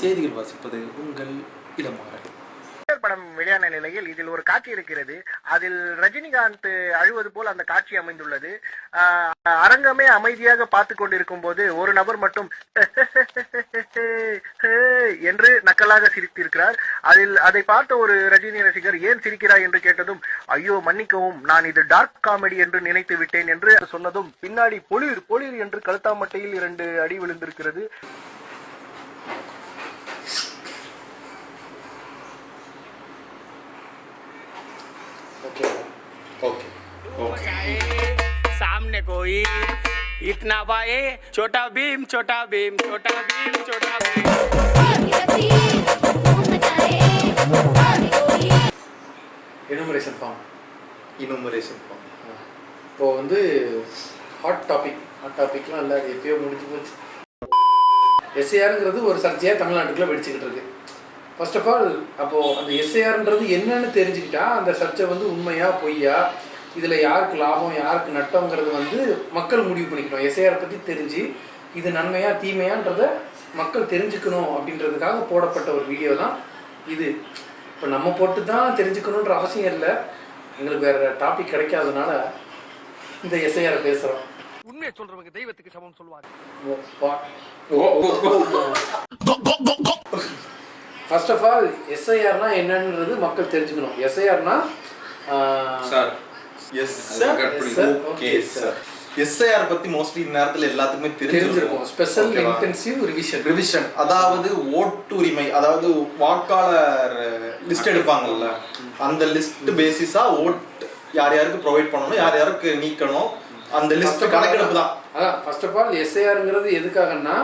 செய்திகள் வாசிப்பது உங்கள் இடமாறல் படம் வெளியான நிலையில் இதில் ஒரு காட்சி இருக்கிறது. அதில் ரஜினிகாந்த் அழுவது போல் அந்த காட்சி அமைந்துள்ளது. அரங்கமே அமைதியாக பார்த்து கொண்டிருக்கும் போது ஒரு நபர் மட்டும் என்று நக்கலாக சிரித்திருக்கிறார். அதில் அதை பார்த்த ஒரு ரஜினி ரசிகர் ஏன் சிரிக்கிறாய்? என்று கேட்டதும் ஐயோ மன்னிக்கவும் நான் இது டார்க் காமெடி என்று நினைத்து விட்டேன் என்று சொன்னதும் பின்னாடி பொளிர் பொளிர் என்று கழுத்தாமட்டையில் இரண்டு அடி விழுந்திருக்கிறது. ஓகே सामने कोई इतना बाए छोटा भीम छोटा भीम छोटा भीम छोटा भीम எனுமரேஷன் ஃபார்ம் இனுமரேஷன் இப்போ வந்து ஹாட் டாபிக் ஹாட் டாபிக்லாம் இல்லை அது எப்பயோ முடிஞ்சு போச்சு எஸ்ஏஆருங்கிறது ஒரு சர்ச்சையாக தமிழ்நாட்டுக்குள்ள வெடிச்சுக்கிட்டு இருக்கு ஃபர்ஸ்ட் ஆஃப் ஆல் அப்போது அந்த எஸ்ஏஆர்ன்றது என்னன்னு தெரிஞ்சுக்கிட்டா அந்த சர்ச்சை வந்து உண்மையா பொய்யா இதில் யாருக்கு லாபம் யாருக்கு நட்டங்கிறது வந்து மக்கள் முடிவு பண்ணிக்கணும். எஸ்ஏஆர் பற்றி தெரிஞ்சு இது நன்மையா தீமையான்றத மக்கள் தெரிஞ்சுக்கணும் அப்படின்றதுக்காக போடப்பட்ட ஒரு வீடியோ தான் இது. இப்போ நம்ம போட்டு தான் தெரிஞ்சுக்கணுன்ற அவசியம் இல்லை. எங்களுக்கு வேற டாபிக் கிடைக்காதனால இந்த எஸ்ஐஆர் பேசுகிறோம் உண்மையை சொல்றவங்க தெய்வத்துக்கு சமம் சொல்லுவாங்க. ஃபர்ஸ்ட் ஆஃப் ஆல் எஸ்ஐஆர்னா என்னன்றது மக்கள் தெரிஞ்சுக்கணும். எஸ்ஐஆர்னா sir yes sir. Okay sir SIR பத்தி மோஸ்ட்லி இந்நேரத்துல எல்லாத்துக்குமே தெரிஞ்சிருக்கும். ஸ்பெஷல்? இன்டென்சிவ் ரிவிஷன் ரிவிஷன் அதாவது ஓட்டுரிமை அதாவது வாக்காளர் லிஸ்ட் எடுப்பாங்கல்ல. அந்த லிஸ்ட் பேசிஸா ஓட் யார் யாருக்கு ப்ரொவைட் பண்ணணும் யார் யாருக்கு நீக்கணும் அந்த லிஸ்ட் கணக்கெடுப்பு தான். அதான் ஃபர்ஸ்ட் ஆஃப் ஆல் எஸ்ஐஆருங்கிறது எதுக்காகன்னா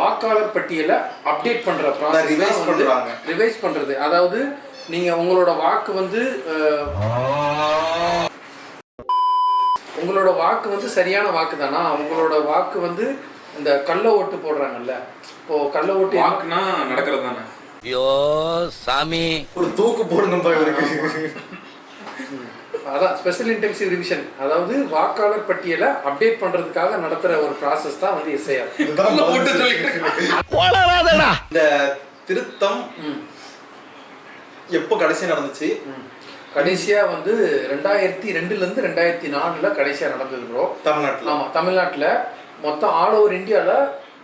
வாக்காளர் பட்டியலை அப்டேட் பண்ற ப்ராசஸ் revise பண்றாங்க. ரிவைஸ் பண்றது. அதாவது நீங்க உங்களோட வாக்கு வந்து உங்களோட வாக்கு வந்து சரியான வாக்கு தானா உங்களோட வாக்கு வந்து இந்த கள்ள ஓட்டு போடுறாங்கல்ல. இப்போ கள்ள ஓட்டு வாக்குனா நடக்கிறது தானே ஐயோ சாமி. ஒரு தூக்கு போடுங்கப்பா இவருக்கு அதான் ஸ்பெஷல் இன்டென்சிவ் ரிவிஷன் அதாவது வாக்காளர் பட்டியலை அப்டேட் பண்றதுக்காக நடத்துற ஒரு ப்ராசஸ் தான் வந்து எஸ்ஐஆர் இந்த திருத்தம் எப்போ கடைசி நடந்துச்சு? கடைசியா வந்து ரெண்டாயிரத்தி ரெண்டுல இருந்து ரெண்டாயிரத்தி நாலுல கடைசியா நடந்தது ப்ரோ தமிழ்நாட்டுல. ஆமா தமிழ்நாட்டுல மொத்தம் ஆல் ஓவர் இந்தியால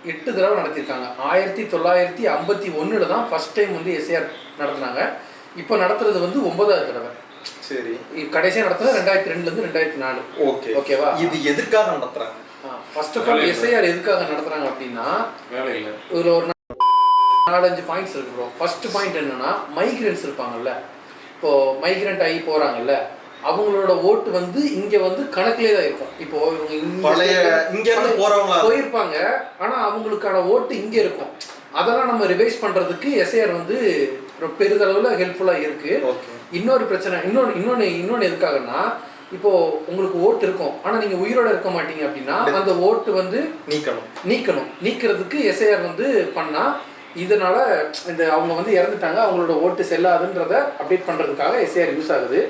எட்டு தடவை நடத்திருக்காங்க ஆயிரத்தி தொள்ளாயிரத்தி ஐம்பத்தி ஒண்ணுல தான் ஃபர்ஸ்ட் டைம் வந்து எஸ்ஏஆர் நடத்துனாங்க. இப்போ நடத்துறது வந்து ஒன்பதாவது தடவை. சரி. இ- கடைசியா நடத்துறது ரெண்டாயிரத்தி ரெண்டுல இருந்து ரெண்டாயிரத்தி நாலு. ஓகே. ஓகேவா? இது எதுக்காக நடத்துறாங்க? ஃபர்ஸ்ட் ஆஃப் ஆல் எஸ்ஐஆர் எதுக்காக நடத்துறாங்க அப்படின்னா வேலை இல்லை இதுல ஒரு நாலஞ்சு பாயிண்ட்ஸ் இருக்கு ப்ரோ ஃபர்ஸ்ட் பாயிண்ட் என்னன்னா மைக்ரன்ஸ் இருப்பாங்கல்ல. இப்போ மைக்ரண்ட் ஆகி போறாங்கல்ல அவங்களோட ஓட்டு வந்து இங்க வந்து கணக்குலயே தான் இருக்கும். இப்போ இவங்க இங்க பழைய இங்க இருந்து போறவங்களா போயிருப்பாங்க ஆனா அவங்களுக்கான ஓட்டு இங்க இருக்கும். அதெல்லாம் நம்ம ரிவைஸ் பண்றதுக்கு எஸ்ஐஆர் வந்து பெரிதளவுல ஹெல்ப்ஃபுல்லா இருக்கு. இன்னொரு பிரச்சனை இன்னொன்று இன்னொன்று இன்னொன்று எதுக்காகன்னா இப்போ உங்களுக்கு ஓட்டு இருக்கும் ஆனா நீங்க உயிரோட இருக்க மாட்டீங்க அப்படின்னா அந்த ஓட்டு வந்து நீக்கணும். நீக்கணும். நீக்கிறதுக்கு எஸ்ஐஆர் வந்து பண்ணா இதனால இந்த அவங்க வந்து இறந்துட்டாங்க அவங்களோட ஓட்டு செல்லாதுன்றத அப்டேட் பண்றதுக்காக எஸ்ஐஆர் யூஸ் ஆகுது.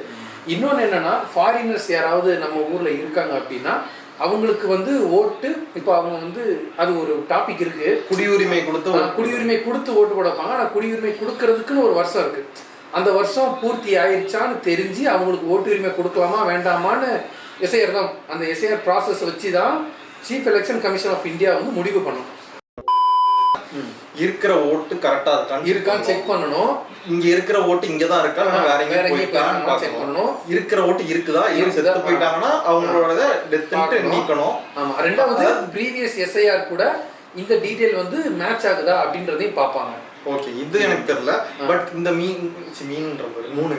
இன்னொன்று என்னன்னா ஃபாரினர்ஸ் யாராவது நம்ம ஊர்ல இருக்காங்க அப்படின்னா அவங்களுக்கு வந்து ஓட்டு இப்போ அவங்க வந்து அது ஒரு டாபிக் இருக்கு. குடியுரிமை கொடுத்து குடியுரிமை கொடுத்து ஓட்டு போட வைப்பாங்க ஆனால் குடியுரிமை கொடுக்கறதுக்குன்னு ஒரு வருஷம் இருக்கு. அந்த வருஷம் பூர்த்தி ஆயிருச்சான்னு தெரிஞ்சு அவங்களுக்கு ஓட்டு உரிமை கொடுக்கலாமா வேண்டாமான்னு எஸ்ஐஆர் தான் அந்த எஸ்ஐஆர் ப்ராசஸ் வச்சு தான் chief election commission of India வந்து முடிவு பண்ணும் இருக்கிற ஓட்டு கரெக்டா இருக்கான்னு இருக்கான்னு செக் பண்ணணும். இங்க இருக்கிற ஓட்டு இங்க தான் இருக்கா? இல்ல வேற வேற எங்கேயும் எங்கேயும் போயிருக்கான்னு பார்க்கணும். பண்ணணும். இருக்கிற ஓட்டு இருக்குதா? இரு? செத்து போயிட்டாங்கன்னா அவங்களோட டெத். நீக்கணும். ஆமா ரெண்டாவது ப்ரீவியஸ் எஸ்ஐஆர் கூட இந்த டீடைல் வந்து மேட்ச் ஆகுதா அப்படின்றதையும் பார்ப்பாங்க. ஓகே இது எனக்கு தெரியல. பட் இந்த மீன் மீன்ன்ற மூணு.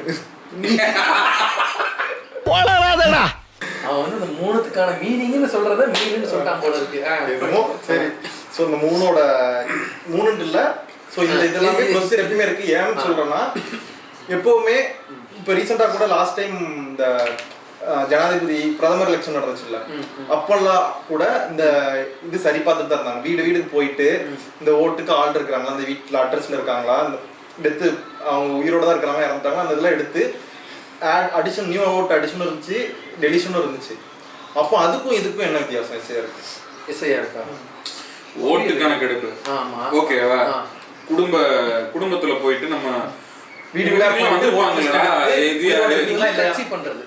அவன் வந்து இந்த மூணுத்துக்கான மீனிங்னு சொல்றத மீனிங்னு சொல்லிட்டான் போல இருக்கு. சரி. சோ இந்த மூணோட மூணுன்னு இல்ல. சோ இந்த இதெல்லாமே இது- ப்ரொசீஜர் எப்பவுமே இருக்கு. ஏன்னு சொல்றேன்னா எப்பவுமே இப்போ ரீசெண்டா கூட லாஸ்ட் டைம் இந்த ஜனாதிபதி பிரதமர் எலெக்ஷன் நடந்துச்சுல்ல. அப்பெல்லாம் கூட இந்த இது சரி பார்த்துட்டு தான் இருந்தாங்க. வீடு வீடுக்கு போயிட்டு இந்த ஓட்டுக்கு ஆள் இருக்கிறாங்களா அந்த வீட்டுல அட்ரஸ்ல இருக்காங்களா இந்த டெத்து அவங்க உயிரோட தான் இருக்கிறாங்க இறந்துட்டாங்க அந்த இதெல்லாம் எடுத்து ஆட் அடிஷன் நியூ ஓட் அடிஷனும் இருந்துச்சு டெலிஷனும் இருந்துச்சு. அப்போ அதுக்கும் இதுக்கும் என்ன வித்தியாசம் சரி இருக்கு எஸ்ஐஆர் இருக்கா ஓட்டு கணக்கெடுப்பு. ஆமா. ஓகேவா. குடும்ப குடும்பத்துல போயிட்டு நம்ம வீடு வீடா வந்து பண்றது.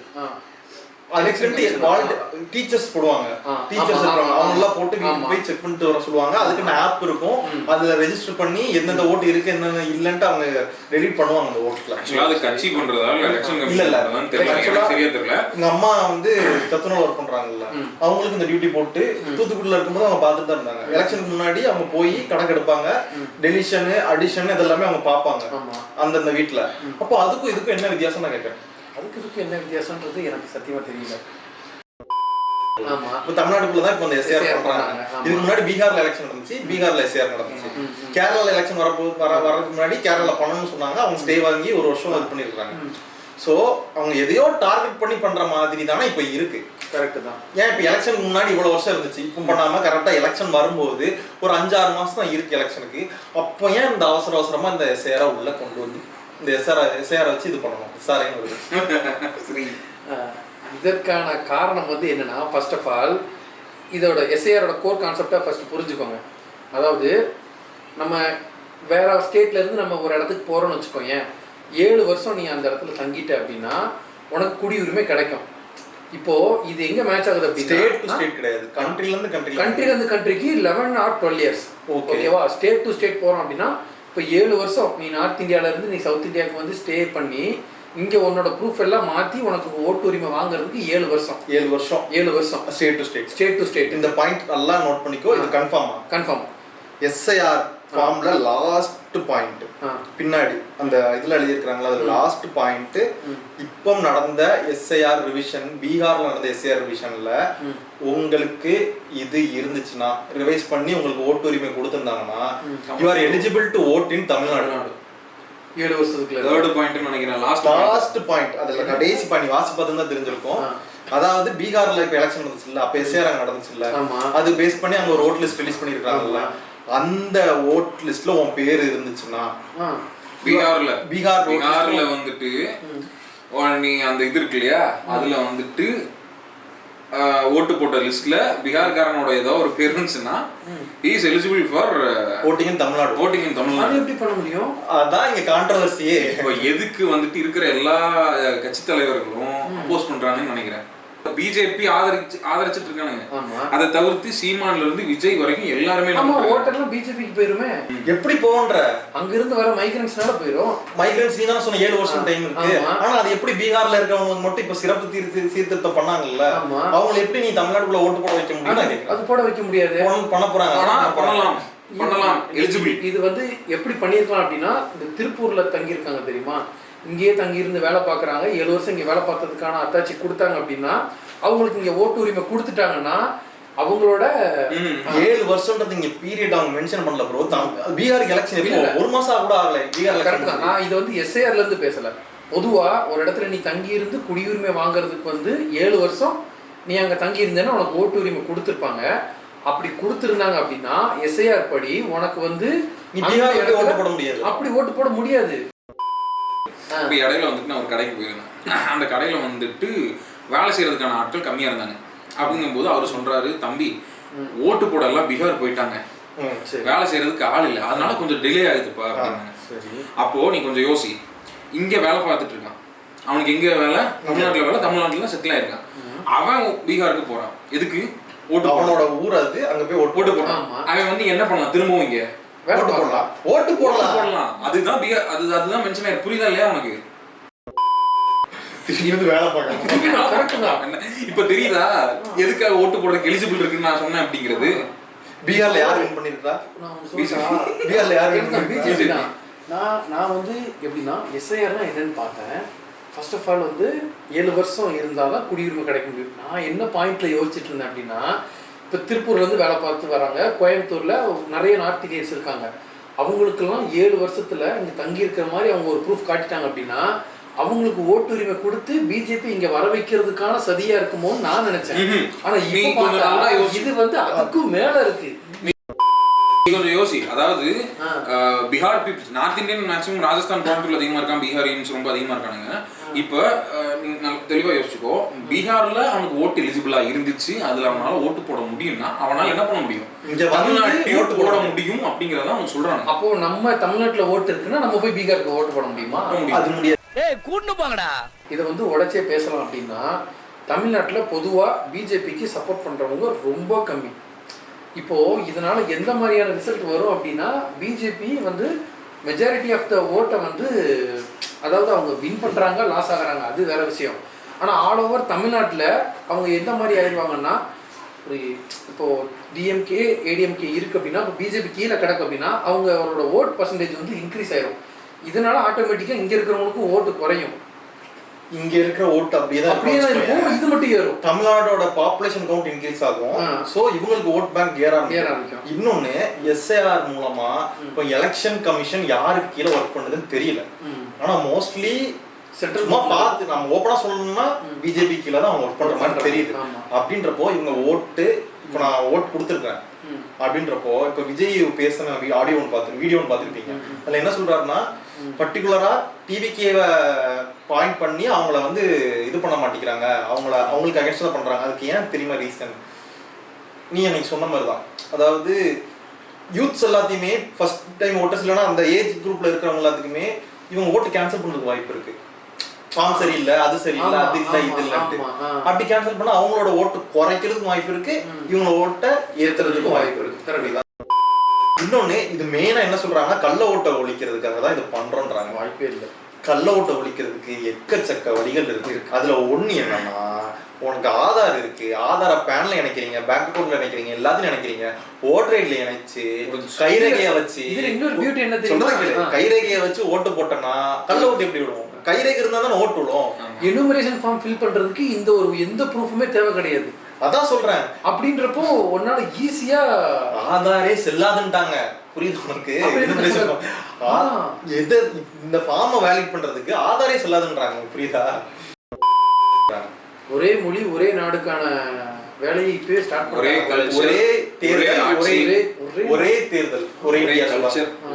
ஆ. அதுக்கு டீச்சர்ஸ் போடுவாங்க. டீச்சர்ஸ் இருப்பாங்க அவங்க எல்லாம் போட்டு போய் செக் பண்ணிட்டு வர சொல்லுவாங்க. அதுக்கு ஆப் இருக்கும். அதுல ரெஜிஸ்டர் பண்ணி எந்தெந்த ஓட்டு இருக்கு என்னென்ன இல்லன்ட்டு அவங்க டெலிட் பண்ணுவாங்க அந்த ஓட்டுல. ஆக்சுவலா அது கட்சி பண்றதா இல்ல எலெக்ஷன் இல்ல, இல்ல. தெரியல. தெரியல. எங்க அம்மா வந்து சத்துணவு ஒர்க் பண்றாங்கல்ல. அவங்களுக்கு இந்த டியூட்டி போட்டு தூத்துக்குடியில இருக்கும்போது அவங்க பார்த்துட்டு தான் இருந்தாங்க. எலெக்ஷனுக்கு முன்னாடி அவங்க போய் கணக்கு எடுப்பாங்க. டெலிஷனு அடிஷன் இதெல்லாமே அவங்க பார்ப்பாங்க. ஆமா. அந்தந்த வீட்ல. அப்போ அதுக்கும் இதுக்கும் என்ன வித்தியாசம் நான் கேட்கறேன். அதுக்கு இதுக்கு என்ன வித்தியாசம்ன்றது எனக்கு சத்தியமா தெரியல. இப்போ தமிழ்நாட்டுக்குள்ள தான் இப்போ இந்த எஸ்ஏஆர் SAR பண்றாங்க. இதுக்கு முன்னாடி பீகார்ல எலெக்ஷன் நடந்துச்சு. பீகார்ல எஸ்ஏஆர் நடந்துச்சு. கேரளால எலெக்ஷன் வரப்போ வர வரதுக்கு முன்னாடி கேரளால பண்ணணும்னு சொன்னாங்க. அவங்க ஸ்டே வாங்கி ஒரு வருஷம் இது பண்ணிருக்காங்க. சோ அவங்க எதையோ டார்கெட் பண்ணி பண்ற மாதிரி தானே இப்போ இருக்கு. கரெக்ட் தான். ஏன் இப்போ எலெக்ஷனுக்கு முன்னாடி இவ்வளவு வருஷம் இருந்துச்சு? இப்போ பண்ணாம கரெக்டா எலெக்ஷன் வரும்போது ஒரு அஞ்சாறு மாசம் தான் இருக்கு எலெக்ஷனுக்கு அப்போ ஏன் இந்த அவசர அவசரமா இந்த எஸ்ஏஆர் உள்ள கொண்டு வந்து இந்த எஸ்ஆர் எஸ்ஏஆர் வச்சு இது பண்ணணும். எஸ்ஆர்ஐன்னு வருது சரி இதற்கான காரணம் வந்து என்னன்னா ஃபர்ஸ்ட் ஆஃப் ஆல் இதோட எஸ்ஏஆரோட கோர் கான்செப்டை ஃபர்ஸ்ட் புரிஞ்சுக்கோங்க. அதாவது நம்ம வேற ஸ்டேட்ல இருந்து நம்ம ஒரு இடத்துக்கு போறோம்னு வச்சுக்கோங்க ஏழு வருஷம் நீ அந்த இடத்துல தங்கிட்ட அப்படின்னா உனக்கு குடியுரிமை கிடைக்கும். இப்போ இது எங்க மேட்ச் ஆகுது ஸ்டேட் டு அப்படின்னா ஸ்டேட் கிடையாது. கண்ட்ரில இருந்து கண்ட்ரி கண்ட்ரில இருந்து கண்ட்ரிக்கு eleven or twelve years Okay. ஓகேவா ஸ்டேட் டு ஸ்டேட் போறோம் அப்படின்னா இப்போ ஏழு வருஷம் நீ நார்த் இந்தியால இருந்து நீ சவுத் இந்தியாவுக்கு வந்து ஸ்டே பண்ணி இங்க உன்னோட ப்ரூஃப் எல்லாம் மாத்தி உனக்கு ஓட்டு உரிமை வாங்குறதுக்கு ஏழு வருஷம். ஏழு வருஷம். ஏழு வருஷம். State to state state to state இந்த பாயிண்ட் நல்லா நோட் பண்ணிக்கோ இது கன்ஃபார்மா கன்ஃபார்ம் எஸ்ஐஆர் ஃபார்ம்ல லாஸ்ட் பாயிண்ட் ஆ. பின்னாடி அந்த இதுல எழுதியிருக்காங்களா அது லாஸ்ட் பாயிண்ட் இப்போ நடந்த எஸ்ஐஆர் ரிவிஷன் பீகார்ல நடந்த எஸ்ஐஆர் ரிவிஷன்ல உங்களுக்கு இது இருந்துச்சுன்னா ரிவைஸ் பண்ணி உங்களுக்கு ஓட்டு உரிமை கொடுத்திருந்தாங்கன்னா you are eligible to vote in Tamil Nadu ஏழு வருஷத்துக்குள்ள. தேர்ட் பாயிண்ட் நினைக்கிறேன். லாஸ்ட் லாஸ்ட் பாயிண்ட் அதுல கடைசி பாயிண்ட் வாசி பார்த்து தான் தெரிஞ்சிருக்கும். அதாவது பீகார்ல இப்ப எலெக்ஷன் நடந்துச்சுல்ல அப்ப எஸ்ஏஆர் அங்க நடந்துச்சுல்ல ஆமா. அது பேஸ் பண்ணி அங்க ஒரு ஓட் லிஸ்ட் ரிலீஸ் பண்ணிருக்காங்கல்ல அந்த ஓட் லிஸ்ட்ல உன் பேர் இருந்துச்சுன்னா. பீகார்ல. பீகார் பீகார்ல வந்துட்டு நீ அந்த இது இருக்கு இல்லையா அதுல வந்துட்டு ஓட்டு போட்ட லிஸ்ட்ல பீகார்காரனோட ஏதோ ஒரு பேர் இருந்துச்சுன்னா is eligible for voting in Tamil Nadu in அது தமிழ்நாடு எப்படி பண்ண முடியும்? அதான் இங்க கான்ட்ரவர்சியே இப்போ எதுக்கு வந்துட்டு இருக்கிற எல்லா கட்சி தலைவர்களும் அப்போஸ் பண்றாங்கன்னு நினைக்கிறேன். பிஜேபி ஆதரிச்சு ஆதரிச்சிட்டு இருக்கானுங்க. ஆமா. அதை தவிர்த்து சீமான்ல இருந்து விஜய் வரைக்கும் எல்லாருமே ஆமா நம்ம ஓட்டெல்லாம் பிஜேபிக்கு போயிருமே. எப்படி போன்ற அங்க இருந்து வர மைக்ரன்ஸ்னால போயிரும். மைக்ரன்ஸ் நீ தானே சொன்ன ஏழு வருஷம் டைம் இருக்கு. ஆனா அது எப்படி பீகார்ல இருக்கவங்க மட்டும் இப்ப சிறப்பு தீர்த்து சீர்திருத்தம் பண்ணாங்கல்ல? ஆமா. அவங்களை எப்படி நீ தமிழ்நாட்டுக்குள்ள ஓட்டு போட வைக்க கேட்கிறேன். அது போட வைக்க முடியாது. பண்ண- பண்ண போறாங்க. பண்ணலாம். பண்ணலாம். இது- எலிஜிபிள் இது வந்து எப்படி பண்ணியிருக்கலாம் அப்படின்னா இந்த திருப்பூர்ல தங்கி இருக்காங்க தெரியுமா? இங்கேயே தங்கி இருந்து வேலை பார்க்கறாங்க. ஏழு வருஷம் இங்க வேலை பார்த்ததுக்கான அத்தாட்சி கொடுத்தாங்க அப்படின்னா அவங்களுக்கு இங்க ஓட்டு உரிமை கொடுத்துட்டாங்கன்னா அவங்களோட ஏழு வருஷம்ன்றது இங்க பீரியட் அவங்க மென்ஷன் பண்ணல ப்ரோ பீகாருக்கு எலெக்ஷன். ஒரு மாசம் கூட ஆகல. பீகார் கரெக்ட் நான் இது வந்து எஸ்ஐஆர்ல இருந்து பேசல. பொதுவா ஒரு இடத்துல நீ தங்கி இருந்து குடியுரிமை வாங்குறதுக்கு வந்து ஏழு வருஷம் நீ அங்க தங்கி இருந்தேன்னா உனக்கு ஓட்டு உரிமை கொடுத்துருப்பாங்க. அப்படி கொடுத்துருந்தாங்க அப்படின்னா எஸ்ஐஆர் படி உனக்கு வந்து நீ இடத்துல- ஓட்டு போட முடியாது. அப்படி ஓட்டு போட முடியாது. இப்போ இடையில வந்துட்டு நான் ஒரு கடைக்கு போயிருந்தேன். அந்த கடையில வந்துட்டு வேலை செய்யறதுக்கான ஆட்கள் கம்மியா இருந்தாங்க. அப்படிங்கும்போது அவர் சொல்றாரு தம்பி ஓட்டு போட எல்லாம் பீகார் போயிட்டாங்க. வேலை செய்யறதுக்கு ஆள் இல்லை. அதனால கொஞ்சம் டிலே ஆகுதுப்பா அப்போ நீ கொஞ்சம் யோசி. இங்க வேலை பார்த்துட்டு இருக்கான். அவனுக்கு எங்க வேலை? தமிழ்நாட்டுல வேலை தமிழ்நாட்டுல செட்டில் ஆயிருக்கான். அவன் பீகாருக்கு போறான். எதுக்கு? ஓட்டு அவனோட ஊர் அது அங்க போய் ஓட்டு போடுறான் ஆமா. அவன் வந்து என்ன பண்ணலாம்? திரும்பவும் இங்க. ஓட்டு. போடலாம். ஓட்டு போடலாம். போடலாம். அதுதான் பீகார் அது அதுதான் மென்ஷன் ஆயிருக்கு. புரியுதா இல்லையா உனக்கு? இப்ப தெரியுதா? எதுக்காக ஓட்டு போடுறதுக்கு எலிஜிபிள் இருக்குன்னு நான் சொன்னேன் அப்படிங்கிறது. பீகார்ல யார் வின் பண்ணிருக்கா? பீகார்ல யார் கேட்கலாம், பண்ணிருக்கா? நான் நான் வந்து எப்படின்னா எஸ்ஐஆர்னா என்னன்னு பார்த்தேன். ஃபர்ஸ்ட் ஆஃப் ஆல் வந்து ஏழு வருஷம் இருந்தால் தான் குடியுரிமை கிடைக்க முடியும். நான் என்ன பாயிண்ட்ல யோசிச்சுட்டு இருந்தேன் அப்படின்னா இப்போ திருப்பூர்ல இருந்து வேலை பார்த்து வராங்க. கோயம்புத்தூர்ல நிறைய நார்த் இந்தியன்ஸ் இருக்காங்க. அவங்களுக்கெல்லாம் ஏழு வருஷத்துல இங்க தங்கி இருக்கிற மாதிரி அவங்க ஒரு ப்ரூஃப் காட்டிட்டாங்க அப்படின்னா அவங்களுக்கு ஓட்டுரிமை கொடுத்து பிஜேபி இங்க வர வைக்கிறதுக்கான சதியா இருக்குமோன்னு நான் நினைச்சேன். ஆனா. இது வந்து அதுக்கும் மேல இருக்கு. கொஞ்சம் யோசி. அதாவது Bihar peoples north Indian maximum Rajasthan கோயம்புத்தூர்ல அதிகமா இருக்கான் பீகாரியன்ஸ் ரொம்ப அதிகமா இருக்கானுங்க. இப்போ அஹ், நீ நல்ல தெளிவா யோசிச்சுக்கோ. பீகார்ல அவனுக்கு ஓட்டு எலிஜிபிளா இருந்துச்சு. அதுல அவனால ஓட்டு போட முடியும்னா அவனால என்ன பண்ண முடியும்? இங்க வந்து தமிழ்நாட்டில் ஓட்டு போட முடியும் அப்படிங்கறத அவங்க சொல்றாங்க. அப்போ நம்ம தமிழ்நாட்டுல ஓட்டு இருக்குன்னா நம்ம போய் பீகாருக்கு ஓட்டு போட முடியுமா? அது முடியாது. ஏய் கூட்டு போங்கடா. இதை வந்து உடச்சே பேசலாம் அப்படின்னா தமிழ்நாட்டில் பொதுவாக பிஜேபிக்கு சப்போர்ட் பண்ணுறவங்க ரொம்ப கம்மி. இப்போ இதனால எந்த மாதிரியான ரிசல்ட் வரும் அப்படின்னா பிஜேபி வந்து மெஜாரிட்டி ஆஃப் த ஓட்டை வந்து அதாவது அவங்க வின் பண்ணுறாங்க லாஸ் ஆகுறாங்க. அது வேற விஷயம். ஆனால் ஆல் ஓவர் தமிழ்நாட்டில் அவங்க எந்த மாதிரி ஆயிடுவாங்கன்னா ஒரு இப்போ டிஎம்கே ஏடிஎம்கே இருக்குது அப்படின்னா இப்போ பிஜேபி கீழே கிடக்கு அப்படின்னா அவங்க அவரோட ஓட் பர்சன்டேஜ் வந்து இன்க்ரீஸ் ஆயிரும். இதனால ஆட்டோமேட்டிக்காக இங்கே இருக்கிறவங்களுக்கும் ஓட்டு குறையும். இங்க இருக்கிற ஓட்டு அப்படியே தான் அப்படியே தான் இருக்கும் இது மட்டும் ஏறும் தமிழ்நாடோட பாப்புலேஷன் கவுண்ட் இன்க்ரீஸ் ஆகும். சோ இவங்களுக்கு ஓட் பேங்க் ஏற ஏற ஆரம்பிக்கும். இன்னொன்னு எஸ்ஏஆர் மூலமா இப்போ எலெக்ஷன் கமிஷன் யாருக்கு கீழே ஒர்க் பண்ணுதுன்னு தெரியல. ஆனா மோஸ்ட்லி government. பார்த்து நம்ம ஓப்பனா சொல்லணும்னா பிஜேபி கீழே தான் அவங்க ஒர்க் பண்ற மாதிரி. தெரியுது. அப்படின்றப்போ இவங்க ஓட்டு இப்போ நான் ஓட் கொடுத்துருக்கேன். அப்படின்றப்போ இப்போ விஜய் பேசின ஆடியோ ஒன்று பார்த்து வீடியோ ஒன்று பார்த்துருப்பீங்க. அதுல என்ன சொல்றாருன்னா பர்டிகுலரா டிவிகேவை பாயிண்ட் பண்ணி அவங்கள வந்து இது பண்ண மாட்டேங்கிறாங்க. அவங்கள அவங்களுக்கு அகேன்ஸ்ட் தான் பண்றாங்க. அதுக்கு ஏன் தெரியுமா ரீசன் நீ எனக்கு சொன்ன மாதிரி தான் அதாவது யூத்ஸ் எல்லாத்தையுமே ஃபர்ஸ்ட் டைம் ஓட்டர்ஸ் இல்லைன்னா அந்த ஏஜ் குரூப்ல இருக்கிறவங்க எல்லாத்துக்குமே இவங்க ஓட்டு கேன்சல் பண்றதுக்கு வாய்ப்பு இருக்கு. ஃபார்ம் சரியில்லை அது சரியில்லை அது இல்லை இது இல்லைன்ட்டு. அப்படி கேன்சல் பண்ணா அவங்களோட ஓட்டு குறைக்கிறதுக்கும் வாய்ப்பு இருக்கு இவங்க ஓட்டை ஏத்துறதுக்கும் வாய்ப்பு இருக்கு. இன்னொன்னு இது மெயினா என்ன சொல்றாங்கன்னா கள்ள ஓட்டை ஒழிக்கிறதுக்காக தான் இது பண்றோன்றாங்க. வாய்ப்பே இல்லை. கள்ள ஓட்டை ஒழிக்கிறதுக்கு எக்கச்சக்க வழிகள் இருக்கு. அதுல ஒண்ணு என்னன்னா உனக்கு ஆதார் இருக்கு. ஆதார பேன்ல இணைக்கிறீங்க பேங்க் அக்கௌண்ட்ல இணைக்கிறீங்க எல்லாத்தையும் இணைக்கிறீங்க. ஓட்டர் ஐடில இணைச்சு கைரேகைய வச்சு இதுல இன்னொரு beauty என்ன. கைரேகைய வச்சு ஓட்டு போட்டோம்னா கள்ள ஓட்டு எப்படி விடுவோம்? கைரேகை இருந்தா தானே ஓட்டு விடும் எனுமரேஷன் ஃபார்ம் ஃபில் பண்றதுக்கு இந்த ஒரு எந்த ப்ரூஃபுமே தேவை கிடையாது. அதான் சொல்றேன். அப்படின்றப்போ உன்னால ஈஸியா ஆதாரே செல்லாதுன்ட்டாங்க. புரியுது உனக்கு. எது இந்த ஃபார்மை வேலிட் பண்றதுக்கு ஆதாரே செல்லாதுன்றாங்க. புரியுதா? ஒரே மொழி ஒரே நாடுக்கான வேலையை இப்பவே ஸ்டார்ட் ஒரே ஒரே தேர்தல் ஒரே ஒரே ஆட்சி, ஒரே- ஒரே தேர்தல் ஒரே.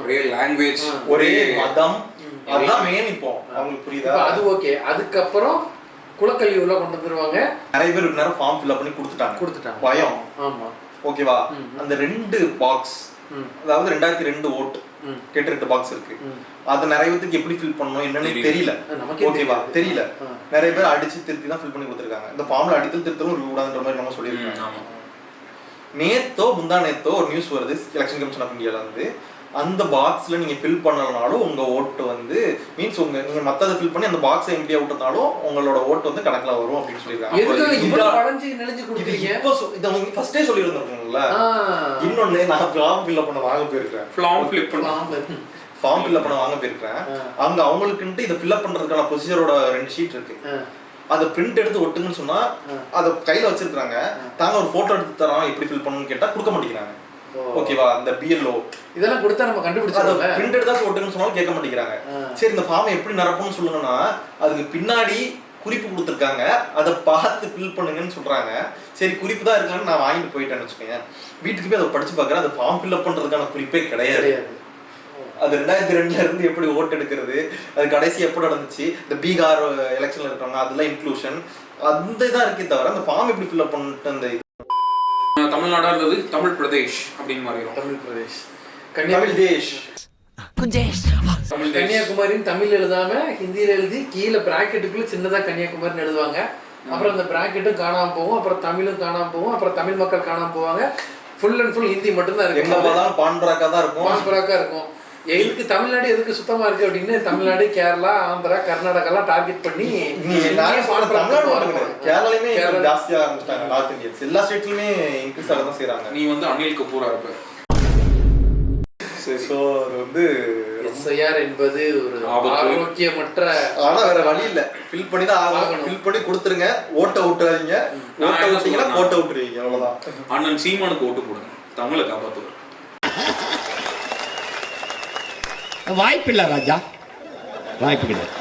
ஒரே லாங்குவேஜ் ஒரே மதம் அதுதான் மெயின் இப்போ. அவங்களுக்கு புரியுதா? அது ஓகே அதுக்கப்புறம் குலக்கல்வி உள்ள கொண்டு வந்துருவாங்க. நிறைய பேர் நேரம் ஃபார்ம் ஃபில் பண்ணி கொடுத்துட்டாங்க. கொடுத்துட்டாங்க. பயம். ஆமா. ஓகேவா அந்த ரெண்டு பாக்ஸ். அதாவது ரெண்டாயிரத்தி ரெண்டு ஓட்டு. கேட்ட ரெண்டு பாக்ஸ் இருக்கு. அதை நிறைய பேருக்கு எப்படி ஃபில் பண்ணணும் என்னன்னு தெரியல. ஓகேவா. தெரியல. நிறைய பேர் அடிச்சு திருத்தி தான் ஃபில் பண்ணி கொடுத்துருக்காங்க. இந்த ஃபார்ம்ல அடித்தல் திருத்தலும் ஒரு கூடாதுன்ற மாதிரி நம்ம சொல்லியிருக்காங்க. ஆமா. நேத்தோ முந்தா நேத்தோ ஒரு நியூஸ் வருது. எலெக்ஷன் கமிஷன் ஆஃப் இந்தியால இருந்து. அந்த பாக்ஸ்ல நீங்க ஃபில் பண்ணலனாலும் உங்க ஓட்டு வந்து மீன்ஸ் உங்க நீங்க மத்தத ஃபில் பண்ணி அந்த பாக்ஸை எம்டியா விட்டனாலும் உங்களோட ஓட்டு வந்து கணக்குல வரும் அப்படின்னு சொல்லியிருக்காங்க. ஃபர்ஸ்டே சொல்லியிருந்திருக்கணும்ல. ஆ. இன்னொன்னு நான் ஃபார்ம் ஃபில் பண்ண வாங்க போயிருக்கேன் ஃப்ளாம் ஃபிளிப் பண்ணலாம் ஆமா. ஃபார்ம் ஃபில் பண்ண வாங்க போயிருக்கேன் அங்க அவங்களுக்குன்ட்டு இதை ஃபில் பண்றதுக்கான ப்ரொசீஜரோட ரெண்டு ஷீட் இருக்கு. அதை பிரிண்ட் எடுத்து ஒட்டுங்கன்னு சொன்னா அதை கையில வச்சிருக்காங்க தாங்க ஒரு போட்டோ எடுத்து தரோம் எப்படி ஃபில் பண்ணணும்னு கேட்டா கொடுக்க மாட்டேங்கிறாங்க. ஓகேவா இந்த பிஎல்ஓ இதெல்லாம் கொடுத்தா நம்ம அதை கண்டுபிடிச்சிடல பிரிண்ட் எடுத்தா ஒட்டுங்கன்னு சொன்னாலும் கேட்க மாட்டேங்கிறாங்க. சரி இந்த ஃபார்மை எப்படி நிரப்பணும்னு சொல்லுங்கன்னா அதுக்கு பின்னாடி குறிப்பு கொடுத்துருக்காங்க. அதை பார்த்து ஃபில் பண்ணுங்கன்னு சொல்றாங்க. சரி குறிப்பு தான் இருக்கலாம்னு நான் வாங்கிட்டு போயிட்டேன்னு வச்சுக்கோங்க வீட்டுக்கு போய் அதை படிச்சு பார்க்குறேன். அது ஃபார்ம் ஃபில்அப் பண்றதுக்கான குறிப்பே கிடையாது. அது ரெண்டாயிரத்தி ரெண்டுல இருந்து எப்படி ஓட்டு எடுக்கிறது அது கடைசி எப்போ நடந்துச்சு இந்த பீகார் எலெக்ஷன்ல இருக்காங்க அதெல்லாம் இன்க்ளூஷன் அந்த இதான் இருக்கே தவிர அந்த ஃபார்ம் எப்படி ஃபில்அப் பண்ணிட்டு அந்த இது தமிழ்நாடா இருந்தது தமிழ் பிரதேஷ் அப்படின்னு மாறிடும். தமிழ் பிரதேஷ். தமிழ் கன்னியாகுமரி தேஷ். தமிழ் தேஷ். கன்னியாகுமரின்னு தமிழ் எழுதாம ஹிந்தியில எழுதி கீழே பிராக்கெட்டுக்குள்ள சின்னதா கன்னியாகுமரின்னு எழுதுவாங்க. அப்புறம் அந்த பிராக்கெட்டும் காணாம போகும் அப்புறம் தமிழும் காணாம போகும் அப்புறம் தமிழ் மக்கள் காணாம போவாங்க. ஃபுல் அண்ட் ஃபுல் ஹிந்தி மட்டும்தான் எங்க இருக்கும் பான்பராக்கா தான் இருக்கும். பான்பராக்கா இருக்கும். எதுக்கு தமிழ்நாடு எதுக்கு சுத்தமா இருக்கு அப்படின்னு தமிழ்நாடு கேரளா ஆந்திரா கர்நாடகாலாம் டார்கெட் பண்ணி நீ இங்கேயே நான் பான்பராக்கு தமிழ்நாடு மட்டும் வரணும். கிடையாது. கேரளாலையுமே கேரளா- ஜாஸ்தியா ஆரம்பிச்சிட்டாங்க நார்த் இந்தியன்ஸ் எல்லா ஸ்டேட்லயுமே இன்க்ரீஸ் ஆக தான் செய்யறாங்க நீ வந்து அனில் கபூரா இருப்ப. ஸோ அது வந்து எஸ்ஐஆர் என்பது ஒரு. ஆரோக்கியமற்ற ஆனா வேற வழி இல்ல. ஃபில் பண்ணி தான் ஆகணும். ஃபில் பண்ணி கொடுத்துருங்க. ஓட்ட விட்டுறாதீங்க ஓட்ட விட்டீங்கன்னா விட்டுருவீங்க அவ்வளவுதான். அண்ணன் சீமானுக்கு ஓட்டு போடுங்க தமிழை காப்பாத்துவார். வாய்ப்பில்லை ராஜா. வாய்ப்பு கிடையாது